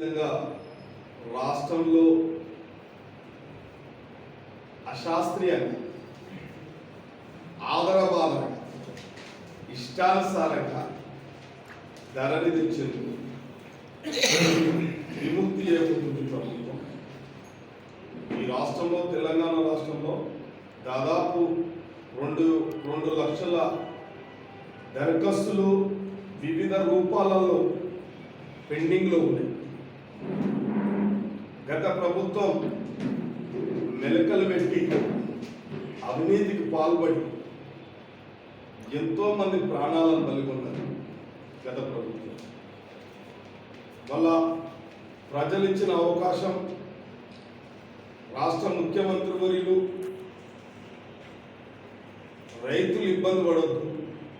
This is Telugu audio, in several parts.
విధంగా రాష్ట్రంలో అశాస్త్రీయంగా ఆదరబాధంగా ఇష్టానుసారంగా ధరని తెచ్చేందుకు విముక్తి చేయబోతుంది ప్రభుత్వం. ఈ రాష్ట్రంలో తెలంగాణ రాష్ట్రంలో దాదాపు రెండు రెండు లక్షల దరఖాస్తులు వివిధ రూపాలలో పెండింగ్లో ఉన్నాయి. గత ప్రభుత్వం మెలకలు పెట్టి అవినీతికి పాల్పడి ఎంతో మంది ప్రాణాలను బలిగొన్నారు గత ప్రభుత్వం. వల్ల ప్రజలు ఇచ్చిన అవకాశం రాష్ట్ర ముఖ్యమంత్రి వర్యులు రైతులు ఇబ్బంది పడవద్దు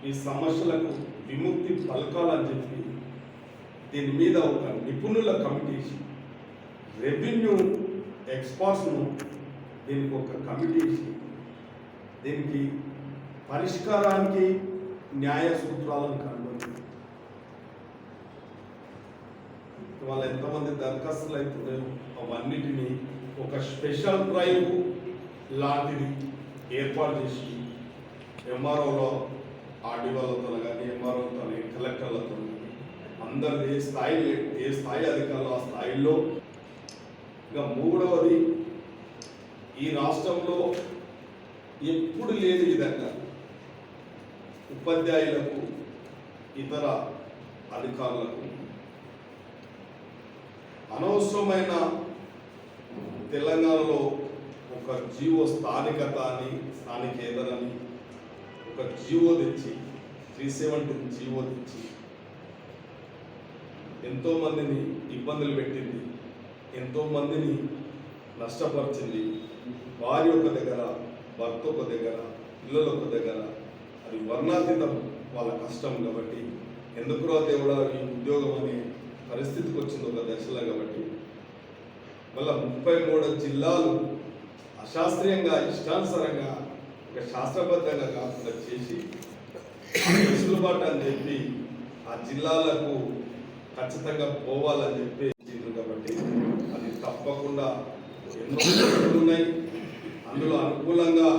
ఈ సమస్యలకు విముక్తి పలకాలని చెప్పి దీని మీద ఒక నిపుణుల కమిటీ రెవెన్యూ ఎక్స్పర్ట్స్ను దీనికి ఒక కమిటీ దీనికి పరిష్కారానికి న్యాయ సూత్రాలను కనుగొని వాళ్ళు ఎంతమంది దరఖాస్తులు అవుతున్నాయో అవన్నిటినీ ఒక స్పెషల్ డ్రైవ్ లాంటిది ఏర్పాటు చేసి ఎంఆర్ఓలో ఆర్డీఓలతో కానీ ఎంఆర్ఓతో కానీ కలెక్టర్లతో కానీ అందరు ఏ స్థాయి ఏ స్థాయి అధికారులు ఆ స్థాయిలో? ఇంకా మూడవది ఈ రాష్ట్రంలో ఎప్పుడు లేని విధంగా ఉపాధ్యాయులకు ఇతర అధికారులకు అనవసరమైన తెలంగాణలో ఒక జీవో స్థానికత అని స్థానికేతరని ఒక జీవో తెచ్చి త్రీ సెవెంటీ జీవో తెచ్చి ఎంతో మందిని ఇబ్బందులు పెట్టింది ఎంతో మందిని నష్టపరిచింది. వారి ఒక దగ్గర భర్త ఒక దగ్గర పిల్లలు ఒక దగ్గర అది వర్ణాతీతం వాళ్ళ కష్టం కాబట్టి ఎందుకురా దేవుడా ఈ ఉద్యోగం అనే పరిస్థితికి వచ్చింది ఒక దశలో కాబట్టి. మళ్ళా ముప్పై మూడు జిల్లాలు అశాస్త్రీయంగా ఇష్టానుసారంగా ఒక శాస్త్రబద్ధంగా కాకుండా చేసి వెసులుబాటు అని చెప్పి ఆ జిల్లాలకు ఖచ్చితంగా పోవాలని చెప్పి ఇచ్చిండ్రు కాబట్టి అది తప్పకుండా ఎన్నో ఉన్నాయి. అందులో అనుకూలంగా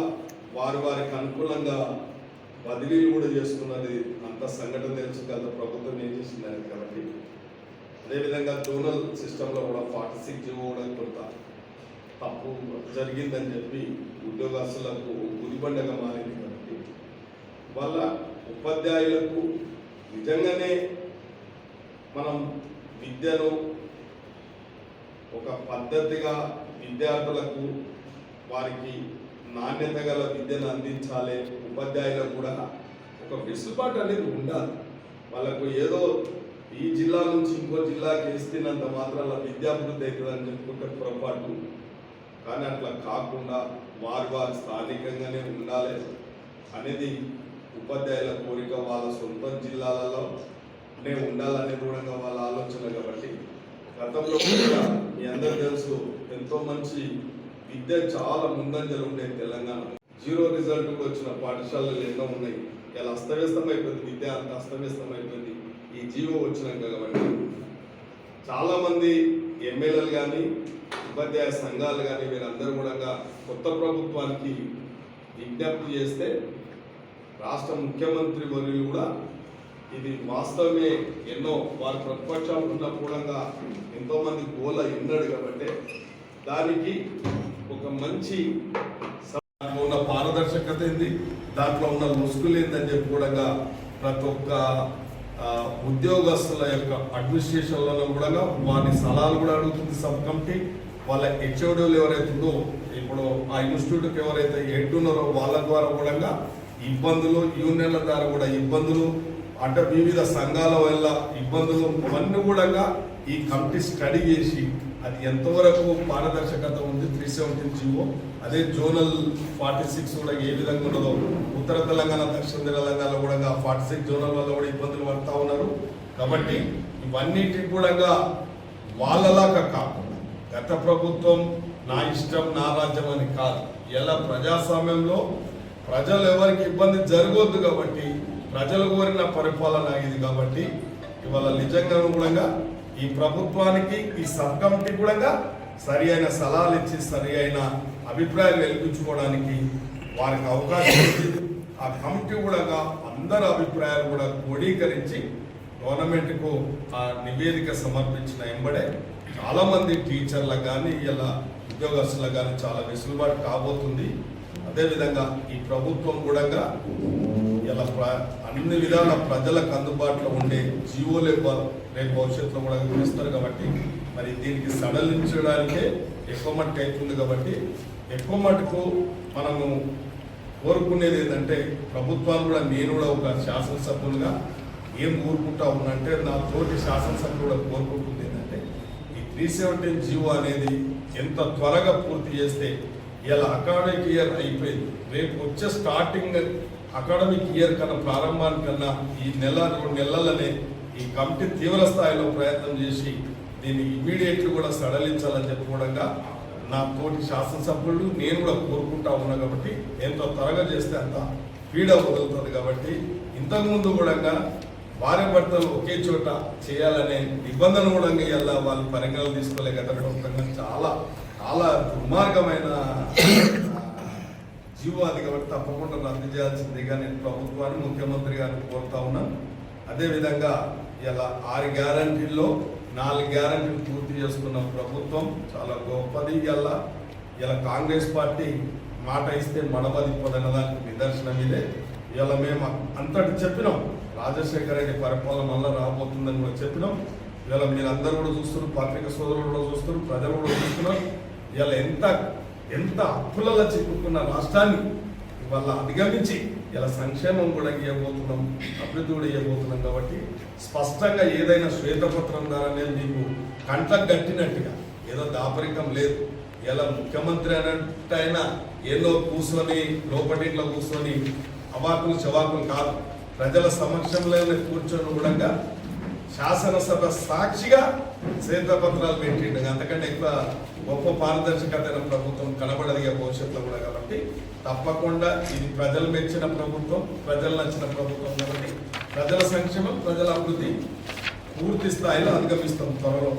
వారి వారికి అనుకూలంగా బదిలీలు కూడా చేసుకున్నది అంత సంఘటన తెలుసు కదా ప్రభుత్వం ఏం చేసిందని కాబట్టి అదేవిధంగా జోనల్ సిస్టంలో కూడా ఫార్టీ సిక్స్ కూడా కొంత తప్పు జరిగిందని చెప్పి ఉద్యోగస్తులకు గుదిబండగా మారింది కాబట్టి వాళ్ళ ఉపాధ్యాయులకు నిజంగానే మనం విద్యను ఒక పద్ధతిగా విద్యార్థులకు వారికి నాణ్యత గల విద్యను అందించాలి. ఉపాధ్యాయులకు కూడా ఒక వెసులుబాటు అనేది ఉండాలి. వాళ్ళకు ఏదో ఈ జిల్లా నుంచి ఇంకో జిల్లాకి వేస్తున్నంత మాత్రం విద్యాభివృద్ధి అవుతుందని చెప్పుకుంటే పొరపాటు. కానీ అట్లా కాకుండా వారు వారు స్థానికంగానే ఉండాలి అనేది ఉపాధ్యాయుల కోరిక. వాళ్ళ సొంత జిల్లాలలో నే ఉండాలనే కూడా వాళ్ళ ఆలోచన కాబట్టి గతంలో కూడా మీ అందరూ తెలుసు ఎంతో మంచి విద్య చాలా ముందంజలు ఉండే తెలంగాణ. జీరో రిజల్ట్ వచ్చిన పాఠశాలలు ఎన్నో ఉన్నాయి. ఇలా అస్తవ్యస్తం అయిపోయింది విద్య అంత అస్తవ్యస్తం అయిపోయింది ఈ జీవో వచ్చినాక కాబట్టి చాలా మంది ఎమ్మెల్యేలు కానీ ఉపాధ్యాయ సంఘాలు కానీ వీరందరూ కూడా కొత్త ప్రభుత్వానికి విజ్ఞప్తి చేస్తే రాష్ట్ర ముఖ్యమంత్రి వర్యులు కూడా ఇది వాస్తవమే ఎన్నో వారి ప్రతిపక్షాలు ఉన్న కూడా ఎంతో మంది గోల ఉన్నాడు కాబట్టి దానికి ఒక మంచి దాంట్లో ఉన్న పారదర్శకత ఏంది? దాంట్లో ఉన్న ముసుగులు ఏందని చెప్పి కూడా ప్రతి ఒక్క ఉద్యోగస్తుల యొక్క అడ్మినిస్ట్రేషన్లలో కూడా వారి సలహాలు కూడా అడుగుతుంది సబ్ కమిటీ. వాళ్ళ హెచ్ఓడీలు ఎవరైతే ఉందో ఇప్పుడు ఆ ఇన్స్టిట్యూట్కి ఎవరైతే హెడ్ ఉన్నారో వాళ్ళ ద్వారా కూడా ఇబ్బందులు యూనియన్ల ద్వారా కూడా ఇబ్బందులు అంటే వివిధ సంఘాల వల్ల ఇబ్బందులు అవన్నీ కూడా ఈ కమిటీ స్టడీ చేసి అది ఎంతవరకు పారదర్శకత ఉంది త్రీ సెవెంటీన్ జీవో అదే జోనల్ ఫార్టీ సిక్స్ కూడా ఏ విధంగా ఉన్నదో ఉత్తర తెలంగాణ దక్షిణ తెలంగాణలో కూడా ఫార్టీ సిక్స్ జోనల్ వల్ల కూడా ఇబ్బందులు పడతా ఉన్నారు. కాబట్టి ఇవన్నిటికి కూడా వాళ్ళలాగా కాకుండా గత ప్రభుత్వం నా ఇష్టం నా రాజ్యం అని కాదు. ఎలా ప్రజాస్వామ్యంలో ప్రజలు ఎవరికి ఇబ్బంది జరగవద్దు కాబట్టి ప్రజలు కోరిన పరిపాలన ఇది కాబట్టి ఇవాళ నిజంగా అనుగుణంగా ఈ ప్రభుత్వానికి ఈ సబ్ కమిటీ కూడా సరి అయిన సలహాలు ఇచ్చి సరి అయిన అభిప్రాయాలు వెలిపించుకోవడానికి వారికి అవకాశం ఇచ్చింది ఆ కమిటీ కూడా అందరి అభిప్రాయాలు కూడా క్రోడీకరించి గవర్నమెంట్కు ఆ నివేదిక సమర్పించిన ఎంబడే చాలామంది టీచర్లకు కానీ ఇలా ఉద్యోగస్తులకు కానీ చాలా వెసులుబాటు కాబోతుంది. అదేవిధంగా ఈ ప్రభుత్వం కూడా ఇలా ప్ర అన్ని విధాల ప్రజలకు అందుబాటులో ఉండే జీవోలే రేపు భవిష్యత్తులో కూడా ఇస్తారు కాబట్టి మరి దీనికి సడలించడానికే ఎక్కువ మట్టి అవుతుంది కాబట్టి ఎక్కువ మటుకు మనము కోరుకునేది ఏంటంటే ప్రభుత్వాలు కూడా నేను కూడా ఒక శాసనసభ్యులుగా ఏం కోరుకుంటా ఉన్నంటే నా తోటి శాసనసభ్యులు కూడా కోరుకుంటుంది ఏంటంటే ఈ త్రీ సెవెంటీన్ జీవో అనేది ఎంత త్వరగా పూర్తి చేస్తే ఇలా అకాడమిక్ ఇయర్ అయిపోయింది రేపు వచ్చే స్టార్టింగ్ అకాడమిక్ ఇయర్ కన్నా ప్రారంభానికన్నా ఈ నెల రెండు నెలలనే ఈ కమిటీ తీవ్ర స్థాయిలో ప్రయత్నం చేసి దీన్ని ఇమీడియట్లీ కూడా సడలించాలని చెప్పుకోవడంగా నా తోటి శాసనసభ్యులు నేను కూడా కోరుకుంటా ఉన్నా కాబట్టి ఎంతో త్వరగా చేస్తే అంత పీడ వదులుతుంది కాబట్టి ఇంతకుముందు కూడా భార్య భర్తలు ఒకే చోట చేయాలనే నిబంధన కూడా ఇలా వాళ్ళు పరిగణలు తీసుకోలేకపోవడం చాలా చాలా దుర్మార్గమైన జీవో అది కాబట్టి తప్పకుండా రద్దు చేయాల్సిందిగా నేను ప్రభుత్వాన్ని ముఖ్యమంత్రి గారిని కోరుతా ఉన్నాను అదేవిధంగా ఇలా ఆరు గ్యారంటీల్లో నాలుగు గ్యారంటీలు పూర్తి చేసుకున్న ప్రభుత్వం చాలా గొప్పది. ఇలా ఇలా కాంగ్రెస్ పార్టీ మాట ఇస్తే మడమదిపోదన్న దానికి నిదర్శనం ఇదే. ఇలా మేము అంతటి చెప్పినాం. రాజశేఖర రెడ్డి పరిపాలన మళ్ళీ రాబోతుందని కూడా చెప్పినాం. ఇలా మీరు అందరూ కూడా చూస్తున్నారు. పత్రిక సోదరులు కూడా చూస్తున్నారు. ప్రజలు కూడా చూస్తున్నారు. ఇలా ఎంత ఎంత అప్పులలో చిక్కుకున్న రాష్ట్రాన్ని ఇవాళ అధిగమించి ఇలా సంక్షేమం కూడా ఇవ్వబోతున్నాం అభివృద్ధి కూడా ఇవ్వబోతున్నాం కాబట్టి స్పష్టంగా ఏదైనా శ్వేతపత్రం ద్వారానే మీకు కంటకు కట్టినట్టుగా ఏదో దాపరికం లేదు. ఇలా ముఖ్యమంత్రి అన్నట్టు ఏదో కూర్చొని లోపటింట్లో కూర్చొని అవాకులు చవాకులు కాదు. ప్రజల సమక్షంలోనే కూర్చొని కూడా శాసనసభ సాక్షిగా శ్వేతపత్రాలు పెట్టిండు. అంతకంటే ఎక్కువ గొప్ప పారదర్శకత ప్రభుత్వం కనబడదు ఇక భవిష్యత్తులో కూడా కాబట్టి తప్పకుండా ఇది ప్రజలు మెచ్చిన ప్రభుత్వం ప్రజలు నచ్చిన ప్రభుత్వం కాబట్టి ప్రజల సంక్షేమం ప్రజల అభివృద్ధి పూర్తి స్థాయిలో అధిగమిస్తాం త్వరలో.